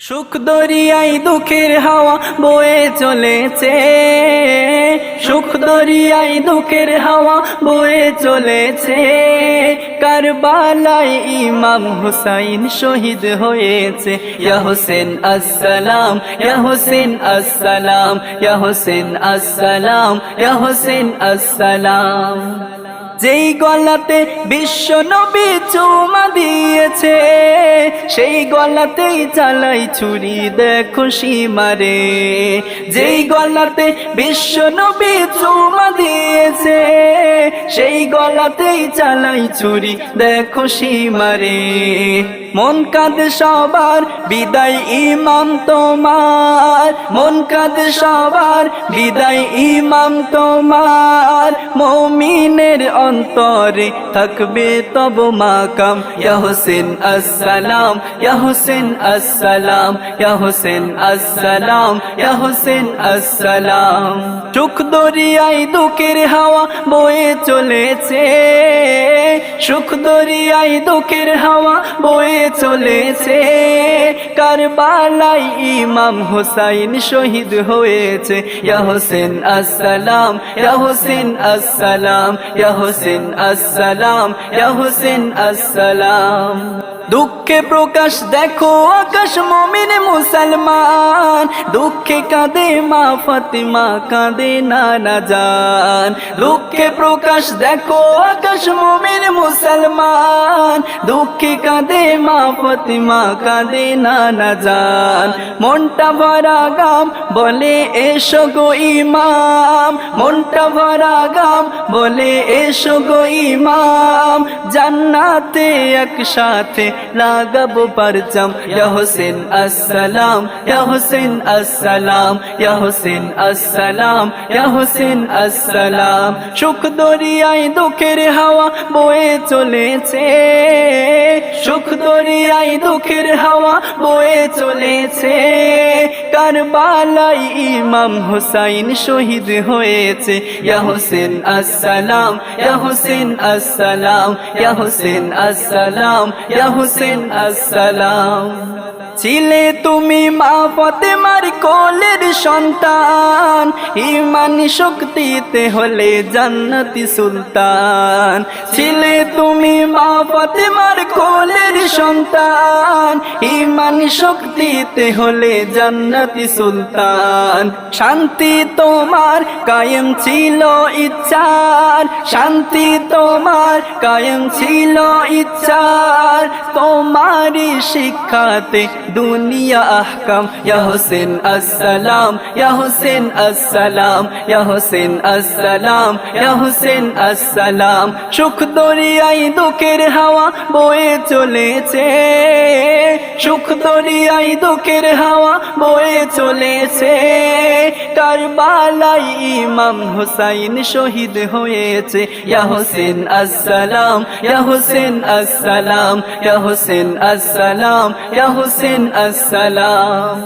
সুখ দরিয়াই দুঃখের হাওয়া বয়ে চলেছে। সুখ দরিয়াই দুঃখের হাওয়া বয়ে চলেছে। কারবালায় ইমাম হুসাইন শহীদ হয়েছে। ইয়া হোসেন আসসালাম, ইয়া হোসেন আসসালাম, ইয়া হোসেন আসসালাম, ইয়া হোসেন আসসালাম। যেই গলাতে বিশ্ব নবী চুমা দিয়েছে সেই গলাতেই চালাই ছুরি, দেখো মারে যেই গলাতে বিশ্ব নবী চুমা দিয়েছে, সেই গলাতেই চালাই ছুরি, দেখো সীমারে। মন কাঁদে সবার, বিদায় ইমাম তোমার। মন কাঁদে সবার, বিদায় ইমাম তোমার। মমিনের অন্তরে থাকবে তব মাকাম। ইয়া হোসেন, আসসালাম। ইয়া হোসেন, আসসালাম। ইয়া হোসেন, আসসালাম। ইয়া হোসেন, আসসালাম। সুখ দরিয়াই দুঃখের হাওয়া বয়ে চলেছে। সুখ দরিয়াই দুঃখের হাওয়া বয়ে চলেছে। কারবালাই ইমাম হোসাইন শহীদ হয়েছে। ইয়া হোসেন আসসালাম, ইয়া হোসেন আসসালাম, ইয়া হোসেন আসসালাম, ইয়া হোসেন আসসালাম। দুঃখে প্রকাশ দেখো আকাশ মমিন মুসলমান। দুঃখে কাঁদে মা ফাতিমা, কাঁদে নানা জান। দুঃখে প্রকাশ দেখো আকাশ মমিন মুসলমান। দুঃখে কাঁদে মা ফাতিমা, কাঁদে নানা জান। মনটা ভরা গাম, বলে এসো গো ইমাম। মনটা ভরা গাম, বলে এসো গো ইমাম। জান্নাতে একসাথে লাগাবো পারচাম হোসেন, আসসালাম। হোসেন আসসালাম। হোসেন আসসালাম। হোসেন, আসসালাম। সুখ দরিয়ায় দুঃখের হাওয়া বয়ে চলেছে। সুখ দরিয়ায় দুঃখের হাওয়া বয়ে চলেছে। কারবালাই ইমাম হুসাইন শহীদ হয়েছে। ইয়া হোসেন আসসালাম, ইয়া হোসেন আসসালাম, ইয়া হোসেন আসসালাম, ইয়া হোসেন আসসালাম। ছিলে তুমি মা ফতেমার কোলের সন্তান, ইমান শক্তিতে হলে জান্নাতি সুলতান। ছিলে তুমি মা ফতেমার কোলের সন্তান, ইমান শক্তিতে হলে জান্নাতি সুলতান। শান্তি তোমার কায়েম ছিল ইচ্ছার, শান্তি তোমার কায়েম ছিল ইচ্ছার। তোমারই শিক্ষাতে দুনিয়া আহকাম, ইয়া হোসেন আসসালাম, ইয়া হোসেন আসসালাম, ইয়া হোসেন আসসালাম, ইয়া হোসেন আসসালাম। সুখ দরিয়াই দুঃখের হাওয়া বয়ে চলেছে সুখ দরিয়াই দুঃখের হাওয়া বয়ে চলেছে। কারবালাই ইমাম হুসাইন শহীদ হয়েছে, ইয়া হোসেন আসসালাম, ইয়া হোসেন আসসালাম, ইয়া হোসেন আসসালাম, ইয়া হোসেন আসসালাম।